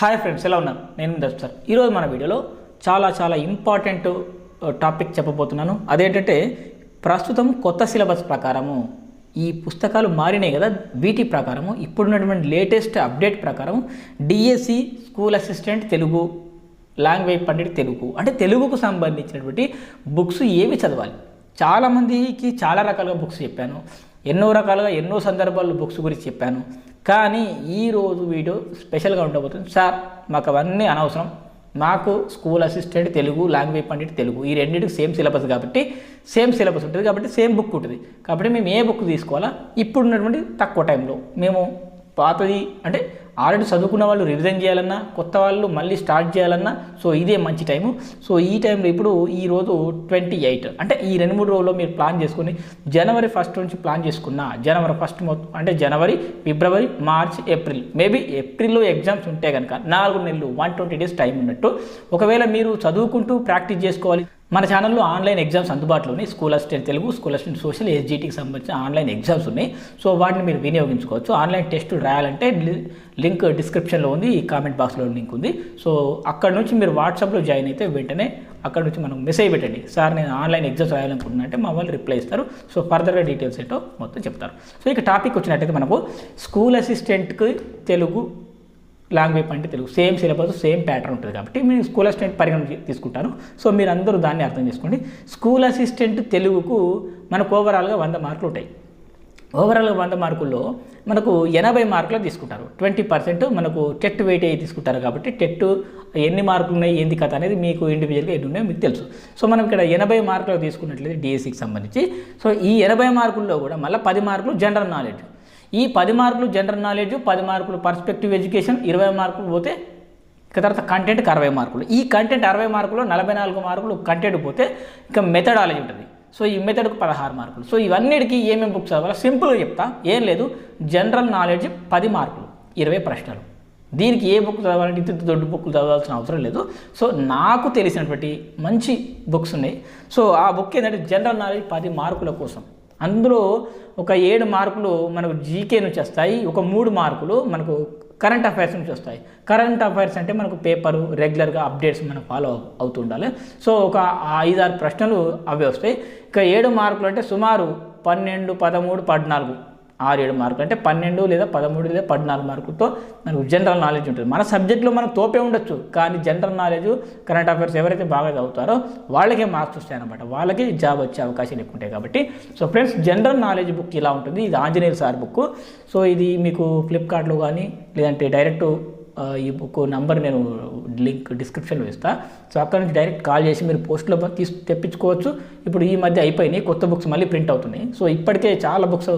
Hi friends ఎలా ఉన్నారు? నేను దర్శ సార్. ఈరోజు మన వీడియోలో చాలా చాలా ఇంపార్టెంట్ టాపిక్ uh, చెప్పబోతున్నాను. అదేంటంటే ప్రస్తుతం కొత్త సిలబస్ ప్రకారము ఈ పుస్తకాలు మారినాయి కదా వీటి ప్రకారము ఇప్పుడున్నటువంటి లేటెస్ట్ అప్డేట్ ప్రకారం DSC school assistant Telugu language pandit Telugu అంటే తెలుగుకు సంబంధించినటువంటి బుక్స్ ఏవి చదవాలి? చాలామందికి చాలా రకాలుగా బుక్స్ చెప్పాను. ఎన్నో రకాలుగా ఎన్నో సందర్భాల్లో బుక్స్ గురించి చెప్పాను. కానీ ఈరోజు వీడియో స్పెషల్గా ఉండబోతుంది. సార్ మాకు అవన్నీ అనవసరం. మాకు school assistant Telugu language pandit Telugu. ఈ రెండింటికి సేమ్ సిలబస్ కాబట్టి సేమ్ సిలబస్ ఉంటుంది కాబట్టి సేమ్ బుక్ ఉంటుంది. కాబట్టి మేము ఏ బుక్ తీసుకోవాలా? ఇప్పుడు ఉన్నటువంటి తక్కువ టైంలో. మేము పాతది అంటే ఆల్రెడీ చదువుకున్న వాళ్ళు రివిజన్ చేయాలన్నా కొత్త వాళ్ళు మళ్ళీ స్టార్ట్ చేయాలన్నా సో ఇదే మంచి టైము సో ఈ టైంలో ఇప్పుడు ఈ రోజు ట్వంటీ ఎయిట్ అంటే ఈ రెండు మూడు రోజుల్లో మీరు ప్లాన్ చేసుకుని జనవరి ఫస్ట్ నుంచి ప్లాన్ చేసుకున్న జనవరి ఫస్ట్ మొత్తం అంటే జనవరి ఫిబ్రవరి మార్చ్ ఏప్రిల్ మేబీ ఏప్రిల్లో ఎగ్జామ్స్ ఉంటే కనుక నాలుగు నెలలు వన్ ట్వంటీ డేస్ టైం ఉన్నట్టు. ఒకవేళ మీరు చదువుకుంటూ ప్రాక్టీస్ చేసుకోవాలి మన ఛానల్లో ఆన్లైన్ ఎగ్జామ్స్ అందుబాటులో ఉన్నాయి. School assistant Telugu school assistant social ఎస్జిటికి సంబంధించిన ఆన్లైన్ ఎగ్జామ్స్ ఉన్నాయి. సో వాటిని మీరు వినియోగించుకోవచ్చు. ఆన్లైన్ టెస్ట్ రాయాలంటే లింక్ డిస్క్రిప్షన్లో ఉంది. ఈ కామెంట్ బాక్స్లో లింక్ ఉంది. సో అక్కడ నుంచి మీరు వాట్సాప్లో జాయిన్ అయితే వెంటనే అక్కడ నుంచి మనం మెసేజ్ పెట్టండి. సార్ నేను ఆన్లైన్ ఎగ్జామ్స్ రాయాలనుకుంటున్నా అంటే మా వాళ్ళు రిప్లై ఇస్తారు. సో ఫర్దర్గా డీటెయిల్స్ ఏంటో మొత్తం చెప్తారు. సో ఇక టాపిక్ వచ్చినట్టయితే మనకు స్కూల్ అసిస్టెంట్కి తెలుగు లాంగ్వేజ్ అంటే Telugu. Same syllabus same pattern ఉంటుంది కాబట్టి మీరు స్కూల్ అసిస్టెంట్ పరిగణ తీసుకుంటారు. సో మీరు అందరూ దాన్ని అర్థం చేసుకోండి. స్కూల్ అసిస్టెంట్ తెలుగుకు మనకు ఓవరాల్గా వంద మార్కులు ఉంటాయి. ఓవరాల్గా వంద మార్కుల్లో మనకు ఎనభై మార్కులు తీసుకుంటారు. ట్వంటీ పర్సెంట్ మనకు టెట్ వెయిట్ అయ్యి తీసుకుంటారు కాబట్టి టెట్ ఎన్ని మార్కులు ఉన్నాయి ఏంది కథ అనేది మీకు ఇండివిజువల్గా ఎన్ని ఉన్నాయో మీకు తెలుసు. సో మనం ఇక్కడ ఎనభై మార్కులు తీసుకున్నట్లయితే డిఎస్సికి సంబంధించి సో ఈ ఎనభై మార్కుల్లో కూడా మళ్ళీ పది మార్కులు జనరల్ నాలెడ్జ్ ఈ పది మార్కులు జనరల్ నాలెడ్జ్ పది మార్కులు పర్స్పెక్టివ్ ఎడ్యుకేషన్ ఇరవై మార్కులు పోతే ఇక తర్వాత కంటెంట్కి అరవై మార్కులు. ఈ కంటెంట్ అరవై మార్కులు నలభై నాలుగు మార్కులు కంటెంట్ పోతే ఇంకా మెథడాలజీ ఉంటుంది. సో ఈ మెథడ్కు పదహారు మార్కులు. సో ఇవన్నిటికీ ఏమేమి బుక్స్ చదవాలో సింపుల్గా చెప్తా. ఏం లేదు. జనరల్ నాలెడ్జ్ పది మార్కులు ఇరవై ప్రశ్నలు. దీనికి ఏ బుక్ చదవాలంటే ఇంత దొడ్డు బుక్లు చదవాల్సిన అవసరం లేదు. సో నాకు తెలిసినటువంటి మంచి బుక్స్ ఉన్నాయి. సో ఆ బుక్ ఏంటంటే జనరల్ నాలెడ్జ్ పది మార్కుల కోసం. అందులో ఒక ఏడు మార్కులు మనకు జీకే నుంచి వస్తాయి. ఒక మూడు మార్కులు మనకు కరెంట్ అఫైర్స్ నుంచి వస్తాయి. కరెంట్ అఫైర్స్ అంటే మనకు పేపరు రెగ్యులర్గా అప్డేట్స్ మనం ఫాలో అవుతూ ఉండాలి. సో ఒక ఐదారు ప్రశ్నలు అవి వస్తాయి. ఇక ఏడు మార్కులు అంటే సుమారు పన్నెండు పదమూడు పద్నాలుగు ఆరు ఏడు మార్కులు. అంటే పన్నెండు లేదా పదమూడు లేదా పద్నాలుగు మార్కులతో మనకు జనరల్ నాలెడ్జ్ ఉంటుంది. మన సబ్జెక్ట్లో మనకు తోపే ఉండొచ్చు కానీ జనరల్ నాలెడ్జ్ కరెంట్ అఫైర్స్ ఎవరైతే బాగా చదువుతారో వాళ్ళకే మార్క్స్ వస్తాయి అనమాట వాళ్ళకి జాబ్ వచ్చే అవకాశాలు ఎక్కువ ఉంటాయి కాబట్టి. So friends general knowledge book ఇలా ఉంటుంది. ఇది ఆంజనేయులు సార్ బుక్ సో ఇది మీకు ఫ్లిప్కార్ట్లో కానీ లేదంటే డైరెక్ట్ ఈ బుక్ నంబర్ నేను లింక్ డిస్క్రిప్షన్లో ఇస్తాను సో అక్కడ నుంచి డైరెక్ట్ కాల్ చేసి మీరు పోస్ట్లో తీసి తెప్పించుకోవచ్చు. ఇప్పుడు ఈ మధ్య అయిపోయినాయి కొత్త బుక్స్ మళ్ళీ ప్రింట్ అవుతున్నాయి. సో ఇప్పటికే చాలా బుక్స్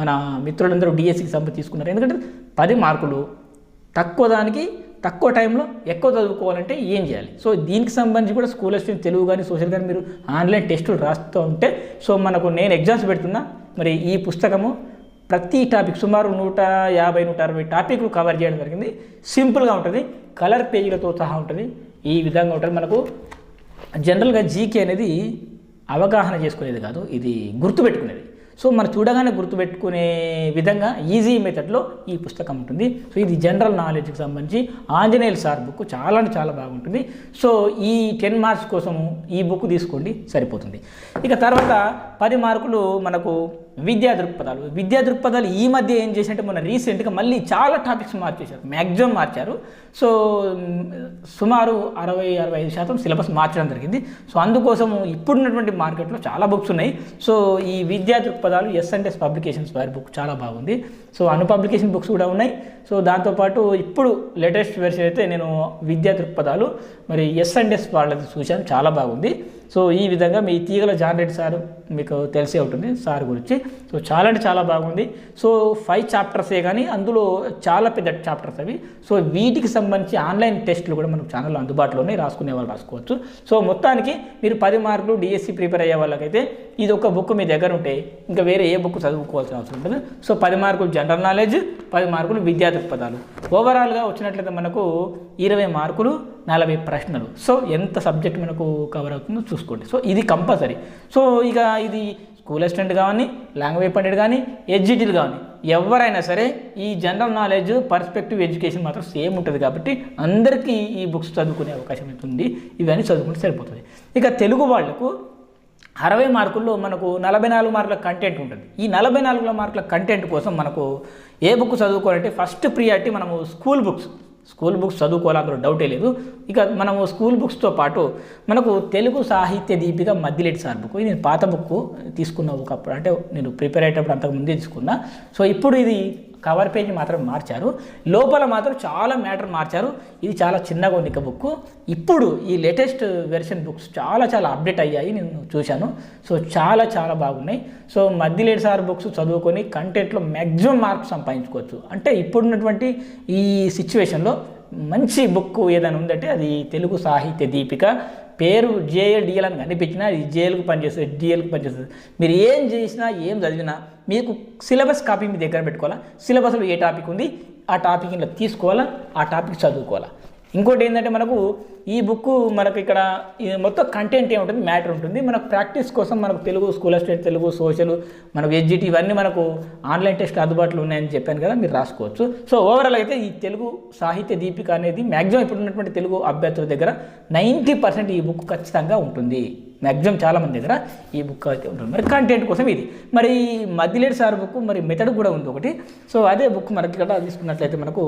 మన మిత్రులందరూ డిఎస్సికి సంబంధించి తీసుకున్నారు. ఎందుకంటే పది మార్కులు తక్కువ దానికి తక్కువ టైంలో ఎక్కువ చదువుకోవాలంటే ఏం చేయాలి? సో దీనికి సంబంధించి కూడా స్కూల్ అసిస్టెంట్ తెలుగు కానీ సోషల్ కానీ మీరు ఆన్లైన్ టెస్టులు రాస్తూ ఉంటే సో మనకు నేను ఎగ్జామ్స్ పెడుతున్నా మరి ఈ పుస్తకము ప్రతి టాపిక్ సుమారు నూట యాభై నూట అరవై టాపిక్లు కవర్ చేయడం జరిగింది. సింపుల్గా ఉంటుంది. కలర్ పేజీలతో సహా ఉంటుంది. ఈ విధంగా ఉంటుంది. మనకు జనరల్గా జీకే అనేది అవగాహన చేసుకునేది కాదు. ఇది గుర్తుపెట్టుకునేది. సో మనం చూడగానే గుర్తుపెట్టుకునే విధంగా ఈజీ మెథడ్లో ఈ పుస్తకం ఉంటుంది. సో ఇది జనరల్ నాలెడ్జ్కి సంబంధించి ఆంజనేయుల సార్ బుక్ చాలా అంటే చాలా బాగుంటుంది. సో ఈ టెన్ మార్క్స్ కోసము ఈ బుక్ తీసుకోండి. సరిపోతుంది. ఇక తర్వాత పది మార్కులు మనకు విద్యా దృక్పథాలు. విద్యా దృక్పథాలు ఈ మధ్య ఏం చేసినట్టే మొన్న రీసెంట్గా మళ్ళీ చాలా టాపిక్స్ మార్చేశారు. మ్యాక్సిమం మార్చారు. సో సుమారు అరవై అరవై ఐదు శాతం సిలబస్ మార్చడం జరిగింది. సో అందుకోసం ఇప్పుడున్నటువంటి మార్కెట్లో చాలా బుక్స్ ఉన్నాయి. సో ఈ విద్యా దృక్పథాలు ఎస్ అండ్ ఎస్ పబ్లికేషన్స్ వారి బుక్ చాలా బాగుంది. సో అను పబ్లికేషన్ బుక్స్ కూడా ఉన్నాయి. సో దాంతోపాటు ఇప్పుడు లేటెస్ట్ వెర్షన్ అయితే నేను విద్యా దృక్పథాలు మరి ఎస్ అండ్ ఎస్ వాళ్ళది చూశాను. చాలా బాగుంది. సో ఈ విధంగా మీ తీగల జాన్ రెడ్డి సార్ మీకు తెలిసే ఉంటుంది సార్ గురించి. సో చాలా అంటే చాలా బాగుంది. సో ఫైవ్ చాప్టర్సే కానీ అందులో చాలా పెద్ద చాప్టర్స్ అవి. సో వీటికి సంబంధించి ఆన్లైన్ టెస్ట్లు కూడా మనకు ఛానల్లో అందుబాటులో ఉన్నాయి రాసుకునే వాళ్ళు రాసుకోవచ్చు. సో మొత్తానికి మీరు పది మార్కులు డిఎస్సి ప్రిపేర్ అయ్యే వాళ్ళకైతే ఇది ఒక బుక్ మీ దగ్గర ఉంటే ఇంకా వేరే ఏ బుక్ చదువుకోవాల్సిన అవసరం ఉంటుంది సో పది మార్కులు జనరల్ నాలెడ్జ్ పది మార్కులు విద్యా దృక్పథాలు. ఓవరాల్గా వచ్చినట్లయితే మనకు ఇరవై మార్కులు నలభై ప్రశ్నలు. సో ఎంత సబ్జెక్ట్ మనకు కవర్ అవుతుందో చూసుకోండి. సో ఇది కంపల్సరీ. సో ఇక ఇది స్కూల్ అసిస్టెంట్ కానీ లాంగ్వేజ్ పండిట్ కానీ ఎడ్జిటీలు కానీ ఎవరైనా సరే ఈ జనరల్ నాలెడ్జ్ పర్స్పెక్టివ్ ఎడ్యుకేషన్ మాత్రం సేమ్ ఉంటుంది కాబట్టి అందరికీ ఈ బుక్స్ చదువుకునే అవకాశం ఉంటుంది. ఇవన్నీ చదువుకుంటే సరిపోతుంది. ఇక తెలుగు వాళ్ళకు అరవై మార్కుల్లో మనకు నలభై నాలుగు మార్కుల కంటెంట్ ఉంటుంది. ఈ నలభై నాలుగు మార్కుల కంటెంట్ కోసం మనకు ఏ బుక్ చదువుకోవాలంటే ఫస్ట్ ప్రియారిటీ మనము స్కూల్ బుక్స్. స్కూల్ బుక్స్ చదువుకోవాలి అందులో డౌటే లేదు. ఇక మనము స్కూల్ బుక్స్తో పాటు మనకు తెలుగు సాహిత్య దీపిక మద్దిలేటి సార్ బుక్. ఇది నేను పాత బుక్ తీసుకున్న ఒకప్పుడు. అంటే నేను ప్రిపేర్ అయ్యేటప్పుడు అంతకుముందే తీసుకున్నా. సో ఇప్పుడు ఇది కవర్ పేజ్ మాత్రం మార్చారు. లోపల మాత్రం చాలా మ్యాటర్ మార్చారు. ఇది చాలా చిన్నగా ఉంది ఇక బుక్ ఇప్పుడు ఈ లేటెస్ట్ వెర్షన్ బుక్స్ చాలా చాలా అప్డేట్ అయ్యాయి నేను చూశాను. సో చాలా చాలా బాగున్నాయి. సో మధ్యలేడు సార్ బుక్స్ చదువుకొని కంటెంట్లో మ్యాక్సిమం మార్క్స్ సంపాదించుకోవచ్చు. అంటే ఇప్పుడున్నటువంటి ఈ సిచ్యువేషన్లో మంచి బుక్ ఏదైనా ఉందంటే అది తెలుగు సాహిత్య దీపిక. పేరు జేఎల్ డిఎల్ అని కనిపించినా ఇది జేఎల్కి పనిచేస్తుంది డిఎల్కి పనిచేస్తుంది. మీరు ఏం చేసినా ఏం చదివినా మీకు సిలబస్ కాపీ మీ దగ్గర పెట్టుకోవాలా? సిలబస్లో ఏ టాపిక్ ఉంది? ఆ టాపిక్ ఇలా తీసుకోవాలా? ఆ టాపిక్ చదువుకోవాలా? ఇంకోటి ఏంటంటే మనకు ఈ బుక్ మనకు ఇక్కడ మొత్తం కంటెంట్ ఏముంటుంది? మ్యాటర్ ఉంటుంది. మనకు ప్రాక్టీస్ కోసం మనకు Telugu school state Telugu social మనకు ఎడ్జిటి ఇవన్నీ మనకు ఆన్లైన్ టెస్ట్ అందుబాటులో ఉన్నాయని చెప్పాను కదా మీరు రాసుకోవచ్చు. సో ఓవరాల్ అయితే ఈ తెలుగు సాహిత్య దీపిక అనేది మ్యాక్సిమం ఇప్పుడు ఉన్నటువంటి తెలుగు అభ్యర్థుల దగ్గర నైంటీ పర్సెంట్ ఈ బుక్ ఖచ్చితంగా ఉంటుంది. మ్యాక్సిమం చాలామంది దగ్గర ఈ బుక్ అయితే ఉంటుంది. మరి కంటెంట్ కోసం ఇది. మరి మధ్యలేడు సార్ బుక్ మరి మెథడ్ కూడా ఉంది ఒకటి. సో అదే బుక్ మనకి ఇక్కడ తీసుకున్నట్లయితే మనకు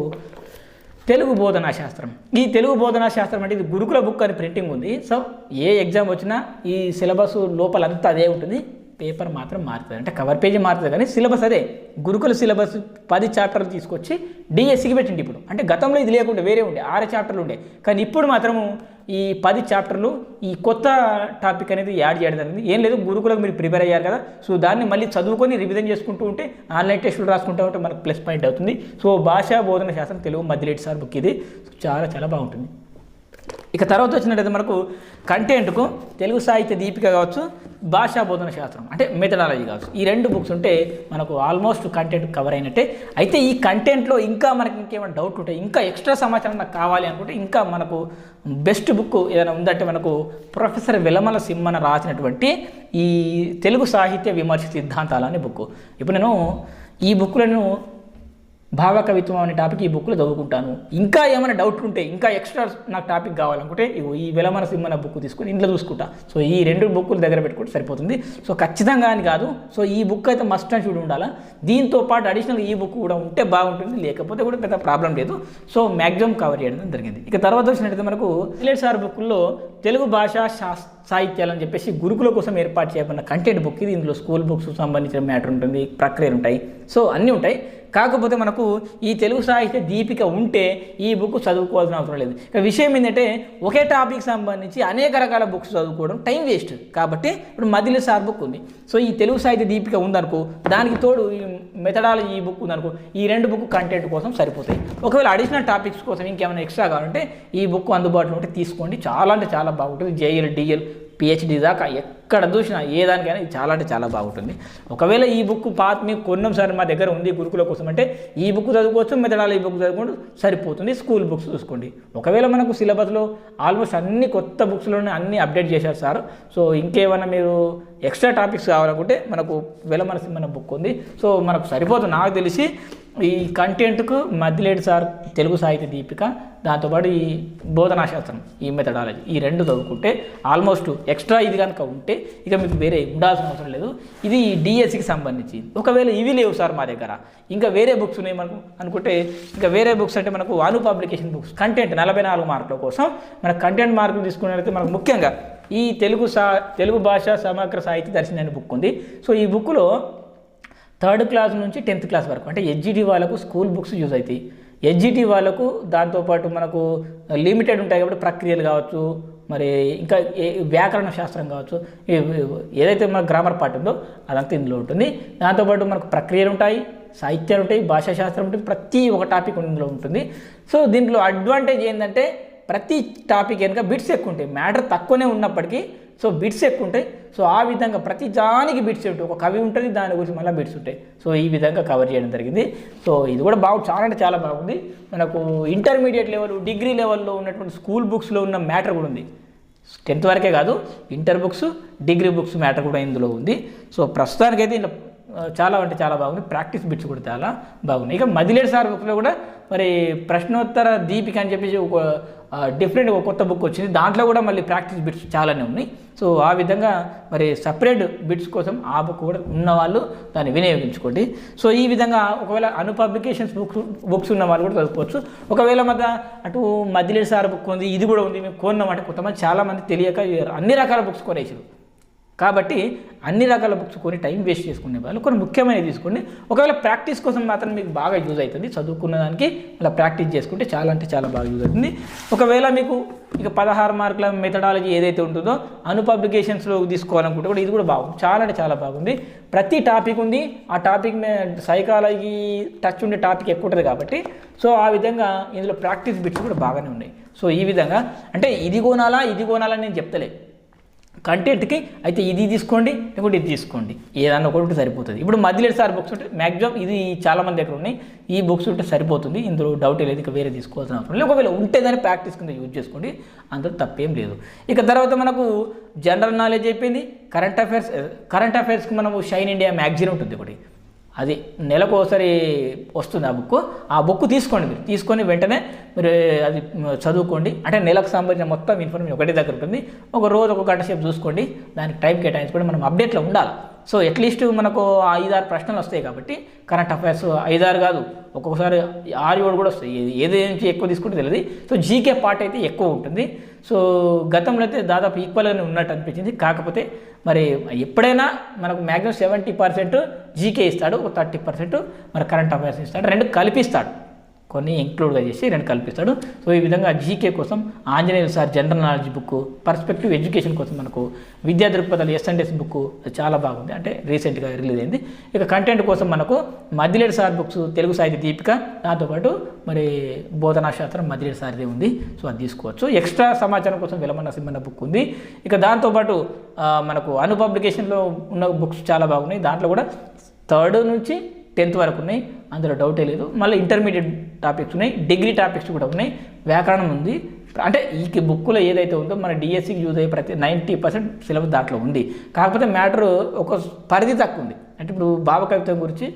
తెలుగు బోధనా శాస్త్రం. ఈ తెలుగు బోధనా శాస్త్రం అంటే ఇది గురుకుల బుక్ అని ప్రింటింగ్ ఉంది. సో ఏ ఎగ్జామ్ వచ్చినా ఈ సిలబస్ లోపలంతా అదే ఉంటుంది. పేపర్ మాత్రం మారుతుంది. అంటే కవర్ పేజీ మారుతుంది కానీ సిలబస్ అదే. గురుకుల సిలబస్ పది చాప్టర్లు తీసుకొచ్చి డిఎస్సికి పెట్టింది ఇప్పుడు. అంటే గతంలో ఇది లేకుండా వేరే ఉండే. ఆరు చాప్టర్లు ఉండే. కానీ ఇప్పుడు మాత్రము ఈ పది చాప్టర్లు ఈ కొత్త టాపిక్ అనేది యాడ్ చేయడం జరిగింది. ఏం లేదు గురుకులకు మీరు ప్రిపేర్ అయ్యారు కదా. సో దాన్ని మళ్ళీ చదువుకొని రివిజన్ చేసుకుంటూ ఉంటే ఆన్లైన్ టెస్టులు రాసుకుంటూ ఉంటే మనకు ప్లస్ పాయింట్ అవుతుంది. సో భాషా బోధన శాస్త్రం తెలుగు మధ్యలేటి సార్ బుక్ ఇది. చాలా చాలా బాగుంటుంది. ఇక తర్వాత వచ్చినట్టయితే మనకు కంటెంట్కు తెలుగు సాహిత్య దీపిక కావచ్చు భాషా బోధన శాస్త్రం అంటే మెథడాలజీ కావచ్చు. ఈ రెండు బుక్స్ ఉంటే మనకు ఆల్మోస్ట్ కంటెంట్ కవర్ అయినట్టే. అయితే ఈ కంటెంట్లో ఇంకా మనకి ఇంకేమైనా డౌట్ ఉంటే ఇంకా ఎక్స్ట్రా సమాచారం నాకు కావాలి అనుకుంటే ఇంకా మనకు బెస్ట్ బుక్ ఏదైనా ఉందంటే మనకు ప్రొఫెసర్ వెలమల సింహన రాసినటువంటి ఈ తెలుగు సాహిత్య విమర్శ సిద్ధాంతాలు అనే బుక్. ఇప్పుడు నేను ఈ బుక్లను భావకవిత్వం అనే టాపిక్ ఈ బుక్లో చదువుకుంటాను. ఇంకా ఏమైనా డౌట్ ఉంటే ఇంకా ఎక్స్ట్రా నాకు టాపిక్ కావాలనుకుంటే ఈ విలమన సింహన బుక్ తీసుకొని ఇంట్లో చూసుకుంటా. సో ఈ రెండు బుక్కులు దగ్గర పెట్టుకుంటే సరిపోతుంది. సో ఖచ్చితంగా అని కాదు. సో ఈ బుక్ అయితే మస్ట్ అండ్ చూడు ఉండాలా. దీంతో పాటు అడిషనల్ ఈ బుక్ కూడా ఉంటే బాగుంటుంది. లేకపోతే కూడా పెద్ద ప్రాబ్లం లేదు. సో మ్యాక్సిమం కవర్ చేయడం జరిగింది. ఇక తర్వాత వచ్చినట్టయితే మనకు సిలేట్ సార్ బుక్లో తెలుగు భాష శాస్ సాహిత్యాలు అని చెప్పేసి గురుకుల కోసం ఏర్పాటు చేయబడిన కంటెంట్ బుక్ ఇది. ఇందులో స్కూల్ బుక్స్ సంబంధించిన మ్యాటర్ ఉంటుంది ప్రక్రియలు ఉంటాయి. సో అన్నీ ఉంటాయి. కాకపోతే మనకు ఈ తెలుగు సాహిత్య దీపిక ఉంటే ఈ బుక్ చదువుకోవాల్సిన అవసరం లేదు. ఇక విషయం ఏంటంటే ఒకే టాపిక్ సంబంధించి అనేక రకాల బుక్స్ చదువుకోవడం టైం వేస్ట్. కాబట్టి ఇప్పుడు మదిలి సార్ బుక్ ఉంది. సో ఈ తెలుగు సాహిత్య దీపిక ఉందనుకో దానికి తోడు ఈ మెథడాలజీ ఈ బుక్ ఉందనుకో ఈ రెండు బుక్ కంటెంట్ కోసం సరిపోతాయి. ఒకవేళ అడిషనల్ టాపిక్స్ కోసం ఇంకేమైనా ఎక్స్ట్రా కావాలంటే ఈ బుక్ అందుబాటులో ఉంటే తీసుకోండి. చాలా అంటే చాలా బాగుంటుంది. జేఎల్ డిఎల్ పిహెచ్డి దాకా ఎక్కడ చూసినా ఏ దానికైనా చాలా అంటే చాలా బాగుంటుంది. ఒకవేళ ఈ బుక్ పాత మీకు కొన్నాం సార్ మా దగ్గర ఉంది గురుకుల కోసం అంటే ఈ బుక్ చదువుకోవచ్చు మెథడాలు ఈ బుక్ చదువుకోండి సరిపోతుంది స్కూల్ బుక్స్ చూసుకోండి. ఒకవేళ మనకు సిలబస్లో ఆల్మోస్ట్ అన్ని కొత్త బుక్స్లోనే అన్ని అప్డేట్ చేశారు సార్ సో ఇంకేమైనా మీరు ఎక్స్ట్రా టాపిక్స్ కావాలనుకుంటే మనకు వెలమన మన బుక్ ఉంది. సో మనకు సరిపోతుంది నాకు తెలిసి ఈ కంటెంట్కు మధ్యలేడు సార్ తెలుగు సాహిత్య దీపిక దాంతోపాటు ఈ బోధనా శాస్త్రం ఈ మెథడాలజీ ఈ రెండు చదువుకుంటే ఆల్మోస్ట్ ఎక్స్ట్రా ఇది కనుక ఉంటే ఇక మీకు వేరే ఉండాల్సిన అవసరం లేదు. ఇది డిఎస్సికి సంబంధించి ఒకవేళ ఇవి లేవు సార్ మా దగ్గర ఇంకా వేరే బుక్స్ ఉన్నాయి మనకు అనుకుంటే ఇంకా వేరే బుక్స్ అంటే మనకు అను పబ్లికేషన్ బుక్స్ కంటెంట్ నలభై నాలుగు మార్కుల కోసం మన కంటెంట్ మార్కులు తీసుకున్నట్లయితే మనకు ముఖ్యంగా ఈ తెలుగు సా తెలుగు భాష సమగ్ర సాహిత్య దర్శనం అనే బుక్ ఉంది. సో ఈ బుక్లో థర్డ్ క్లాస్ నుంచి టెన్త్ క్లాస్ వరకు అంటే ఎడ్జిడి వాళ్ళకు స్కూల్ బుక్స్ యూజ్ అవుతాయి. హెచ్జిటి వాళ్ళకు దాంతోపాటు మనకు లిమిటెడ్ ఉంటాయి కాబట్టి ప్రక్రియలు కావచ్చు మరి ఇంకా వ్యాకరణ శాస్త్రం కావచ్చు ఏదైతే మన గ్రామర్ పార్ట్ ఉందో అదంతా ఇందులో ఉంటుంది. దాంతోపాటు మనకు ప్రక్రియలు ఉంటాయి సాహిత్యాలు ఉంటాయి భాషా శాస్త్రం ఉంటుంది ప్రతి ఒక టాపిక్ ఇందులో ఉంటుంది. సో దీంట్లో అడ్వాంటేజ్ ఏంటంటే ప్రతి టాపిక్ కనుక బిట్స్ ఎక్కువ ఉంటాయి. మ్యాటర్ తక్కువనే ఉన్నప్పటికీ సో బిట్స్ ఎక్కువ ఉంటాయి. సో ఆ విధంగా ప్రతి దానికి బిట్స్ ఉంటాయి. ఒక కవి ఉంటుంది దాని గురించి మళ్ళీ బిట్స్ ఉంటాయి. సో ఈ విధంగా కవర్ చేయడం జరిగింది. సో ఇది కూడా బాగు చాలా అంటే చాలా బాగుంది. మనకు ఇంటర్మీడియట్ లెవెల్ డిగ్రీ లెవెల్లో ఉన్నటువంటి స్కూల్ బుక్స్లో ఉన్న మ్యాటర్ కూడా ఉంది. టెన్త్ వరకే కాదు inter books degree books matter కూడా ఇందులో ఉంది. సో ప్రస్తుతానికైతే ఇలా చాలా అంటే చాలా బాగుంది. ప్రాక్టీస్ బిట్స్ కూడా చాలా బాగున్నాయి. ఇక మదిలేడు సార్ బుక్లో కూడా మరి ప్రశ్నోత్తర దీపిక అని చెప్పేసి ఒక డిఫరెంట్ ఒక కొత్త బుక్ వచ్చింది. దాంట్లో కూడా మళ్ళీ ప్రాక్టీస్ బిట్స్ చాలానే ఉన్నాయి. సో ఆ విధంగా మరి సపరేట్ బిట్స్ కోసం ఆ బుక్ కూడా ఉన్నవాళ్ళు దాన్ని వినియోగించుకోండి. సో ఈ విధంగా ఒకవేళ అను పబ్లికేషన్స్ బుక్స్ బుక్స్ ఉన్న వాళ్ళు కూడా చదువుకోవచ్చు. ఒకవేళ మధ్య అటు మదిలేడు సార్ బుక్ ఉంది ఇది కూడా ఉంది మేము కొన్నామంటే కొంతమంది చాలామంది తెలియక అన్ని రకాల బుక్స్ కొనేసారు కాబట్టి అన్ని రకాల బుక్స్ కొని టైం వేస్ట్ చేసుకునే వాళ్ళు కొన్ని ముఖ్యమైనవి తీసుకోండి. ఒకవేళ ప్రాక్టీస్ కోసం మాత్రం మీకు బాగా యూజ్ అవుతుంది చదువుకున్న దానికి ఇలా ప్రాక్టీస్ చేసుకుంటే చాలా అంటే చాలా బాగా యూజ్ అవుతుంది. ఒకవేళ మీకు ఇక పదహారు మార్కుల మెథడాలజీ ఏదైతే ఉంటుందో అను పబ్లికేషన్స్లో తీసుకోవాలనుకుంటే కూడా ఇది కూడా బాగుంది. చాలా అంటే చాలా బాగుంది. ప్రతి టాపిక్ ఉంది. ఆ టాపిక్ సైకాలజీ టచ్ ఉండే టాపిక్ ఎక్కువ ఉంటుంది కాబట్టి సో ఆ విధంగా ఇందులో ప్రాక్టీస్ బిట్స్ కూడా బాగానే ఉన్నాయి. సో ఈ విధంగా అంటే ఇది కొనాలా ఇది కొనాలని నేను చెప్తలే. కంటెంట్కి అయితే ఇది తీసుకోండి లేకుంటే ఇది తీసుకోండి. ఏదన్నా ఒకటి సరిపోతుంది. ఇప్పుడు మధ్యలో సార్ బుక్స్ ఉంటే మ్యాక్సిమం ఇది చాలామంది దగ్గర ఉన్నాయి ఈ బుక్స్ ఉంటే సరిపోతుంది. ఇందులో డౌట్ లేదు ఇక వేరే తీసుకోవాల్సిన అవసరం లేదు. ఒకవేళ ఉంటే దాన్ని ప్రాక్టీస్ కింద యూజ్ చేసుకోండి అందులో తప్పేం లేదు. ఇక తర్వాత మనకు జనరల్ నాలెడ్జ్ అయిపోయింది. కరెంట్ అఫైర్స్ కరెంట్ అఫైర్స్కి మనము షైన్ ఇండియా మ్యాగజైన్ ఉంటుంది ఒకటి. అది నెలకు ఒకసారి వస్తుంది ఆ బుక్ ఆ బుక్ తీసుకోండి మీరు. తీసుకొని వెంటనే మీరు అది చదువుకోండి. అంటే నెలకు సంబంధించిన మొత్తం ఇన్ఫర్మేషన్ ఒకటే దగ్గర ఉంటుంది. ఒక రోజు ఒక గంట సేపు చూసుకోండి. దానికి టైం కేటాయించుకోండి. మనం అప్డేట్లో ఉండాలి. సో అట్లీస్ట్ మనకు ఐదారు ప్రశ్నలు వస్తాయి కాబట్టి కరెంట్ అఫైర్స్ ఐదారు కాదు ఒక్కొక్కసారి ఆరు ఏడు కూడా వస్తాయి. ఏది నుంచి ఎక్కువ తీసుకుంటే తెలియదు. సో జీకే పార్ట్ అయితే ఎక్కువ ఉంటుంది. సో గతంలో అయితే దాదాపు ఈక్వల్గానే ఉన్నట్టు అనిపించింది. కాకపోతే మరి ఎప్పుడైనా మనకు మ్యాక్సిమం సెవెంటీ పర్సెంట్ జీకే ఇస్తాడు ఒక థర్టీ పర్సెంట్ మరి కరెంట్ అఫైర్స్ ఇస్తాడు. రెండు కలిపిస్తాడు. కొన్ని ఇంక్లూడ్గా చేసి రెండు కల్పిస్తాడు. సో ఈ విధంగా జీకే కోసం Anjaneya sir general knowledge book perspective education కోసం మనకు విద్యా దృక్పథాలు ఎస్ఎన్ఎస్ బుక్ చాలా బాగుంది. అంటే రీసెంట్గా రిలీజ్ అయింది. ఇక కంటెంట్ కోసం మనకు మదిలేడు సార్ బుక్స్ తెలుగు సాహిత్య దీపిక దాంతోపాటు మరి బోధనా శాస్త్రం మదిలేడు సార్ది ఉంది. సో అది తీసుకోవచ్చు. ఎక్స్ట్రా సమాచారం కోసం విలమన్న సింహన్న బుక్ ఉంది. ఇక దాంతోపాటు మనకు అను పబ్లికేషన్లో ఉన్న బుక్స్ చాలా బాగున్నాయి. దాంట్లో కూడా థర్డ్ నుంచి టెన్త్ వరకు ఉన్నాయి. అందులో డౌటే లేదు. మళ్ళీ ఇంటర్మీడియట్ టాపిక్స్ ఉన్నాయి. డిగ్రీ టాపిక్స్ కూడా ఉన్నాయి. వ్యాకరణం ఉంది. అంటే ఈ బుక్లో ఏదైతే ఉందో మన డిఎస్సికి యూజ్ అయ్యే ప్రతి నైంటీ పర్సెంట్ సిలబస్ దాంట్లో ఉంది. కాకపోతే మ్యాటర్ ఒక పరిధి తక్కువ ఉంది. అంటే ఇప్పుడు భావకవిత్వం గురించి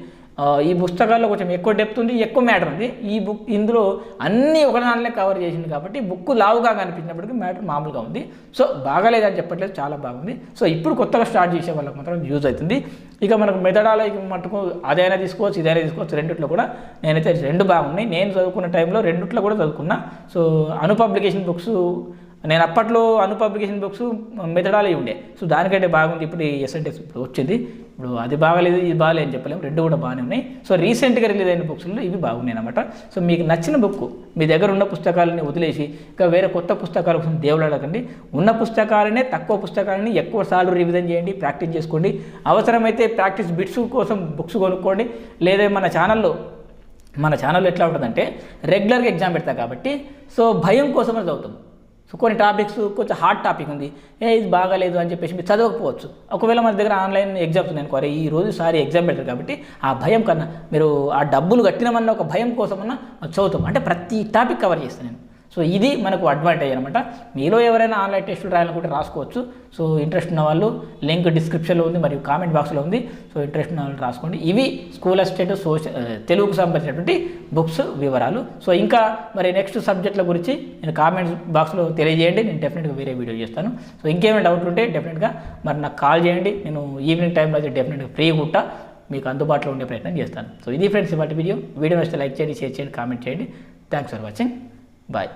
ఈ పుస్తకాల్లో కొంచెం ఎక్కువ డెప్త్ ఉంది ఎక్కువ మ్యాటర్ ఉంది. ఈ బుక్ ఇందులో అన్నీ ఒక దానిలో కవర్ చేసింది కాబట్టి బుక్ లావుగా కనిపించినప్పటికీ మ్యాటర్ మామూలుగా ఉంది. సో బాగాలేదని చెప్పట్లేదు చాలా బాగుంది. సో ఇప్పుడు కొత్తగా స్టార్ట్ చేసే వాళ్ళకి మాత్రం యూజ్ అవుతుంది. ఇక మనకు మెథడాలజీ మటుకు అదైనా తీసుకోవచ్చు ఇదైనా తీసుకోవచ్చు రెండిట్లో కూడా నేనైతే రెండు బాగున్నాయి. నేను చదువుకున్న టైంలో రెండిట్లో కూడా చదువుకున్నా. సో అను పబ్లికేషన్ బుక్స్ నేను అప్పట్లో అను పబ్లికేషన్ బుక్స్ మెథడాలజీ ఉండే. సో దానికంటే బాగుంది. ఇప్పుడు ఎస్ఎన్టీఎస్ ఇప్పుడు వచ్చింది. ఇప్పుడు అది బాగాలేదు ఇది బాగాలేదు అని చెప్పలేము. రెండు కూడా బాగానే ఉన్నాయి. సో రీసెంట్గా రిలీజ్ అయిన బుక్స్లో ఇవి బాగున్నాయి అనమాట సో మీకు నచ్చిన బుక్ మీ దగ్గర ఉన్న పుస్తకాలని వదిలేసి ఇంకా వేరే కొత్త పుస్తకాల కోసం దేవుడు ఉన్న పుస్తకాలనే తక్కువ పుస్తకాలని ఎక్కువ సార్లు రివిజన్ చేయండి ప్రాక్టీస్ చేసుకోండి. అవసరమైతే ప్రాక్టీస్ బిట్స్ కోసం బుక్స్ కొనుక్కోండి. లేదా మన ఛానల్లో మన ఛానల్లో ఎట్లా ఉంటుందంటే రెగ్యులర్గా ఎగ్జామ్ పెడతా కాబట్టి సో భయం కోసం చదువుతాం. సో కొన్ని టాపిక్స్ కొంచెం హార్డ్ టాపిక్ ఉంది. ఏ ఇది బాగాలేదు అని చెప్పేసి మీరు చదవకపోవచ్చు. ఒకవేళ మన దగ్గర ఆన్లైన్ ఎగ్జామ్స్ ఉన్నాయి అనుకో ఈ రోజు సారి ఎగ్జామ్ పెడతారు కాబట్టి ఆ భయం కన్నా మీరు ఆ డబ్బులు కట్టినామన్న ఒక భయం కోసమన్నా చదువుతాం. అంటే ప్రతి టాపిక్ కవర్ చేస్తాను నేను. సో ఇది మనకు అడ్వాంటేజ్ అనమాట మీలో ఎవరైనా ఆన్లైన్ టెస్టులు రాయాలనుకుంటే రాసుకోవచ్చు. సో ఇంట్రెస్ట్ ఉన్న వాళ్ళు లింక్ డిస్క్రిప్షన్లో ఉంది మరియు కామెంట్ బాక్స్లో ఉంది. సో ఇంట్రెస్ట్ ఉన్న వాళ్ళు రాసుకోండి. ఇవి స్కూల్ అసిస్టెంట్ సోషల్ తెలుగుకు సంబంధించినటువంటి బుక్స్ వివరాలు. సో ఇంకా మరి నెక్స్ట్ సబ్జెక్టుల గురించి నేను కామెంట్ బాక్స్లో తెలియజేయండి. నేను డెఫినెట్గా వేరే వీడియో చేస్తాను. సో ఇంకేమైనా డౌట్ ఉంటే డెఫినెట్గా మరి నాకు కాల్ చేయండి. నేను ఈవినింగ్ టైంలో అయితే డెఫినెట్గా ఫ్రీగా ఉంటా. మీకు అందుబాటులో ఉండే ప్రయత్నం చేస్తాను. సో ఇది ఫ్రెండ్స్ ఇవాటి వీడియో వీడియో నచ్చితే లైక్ చేయండి షేర్ చేయండి కామెంట్ చేయండి. Thanks for watching bye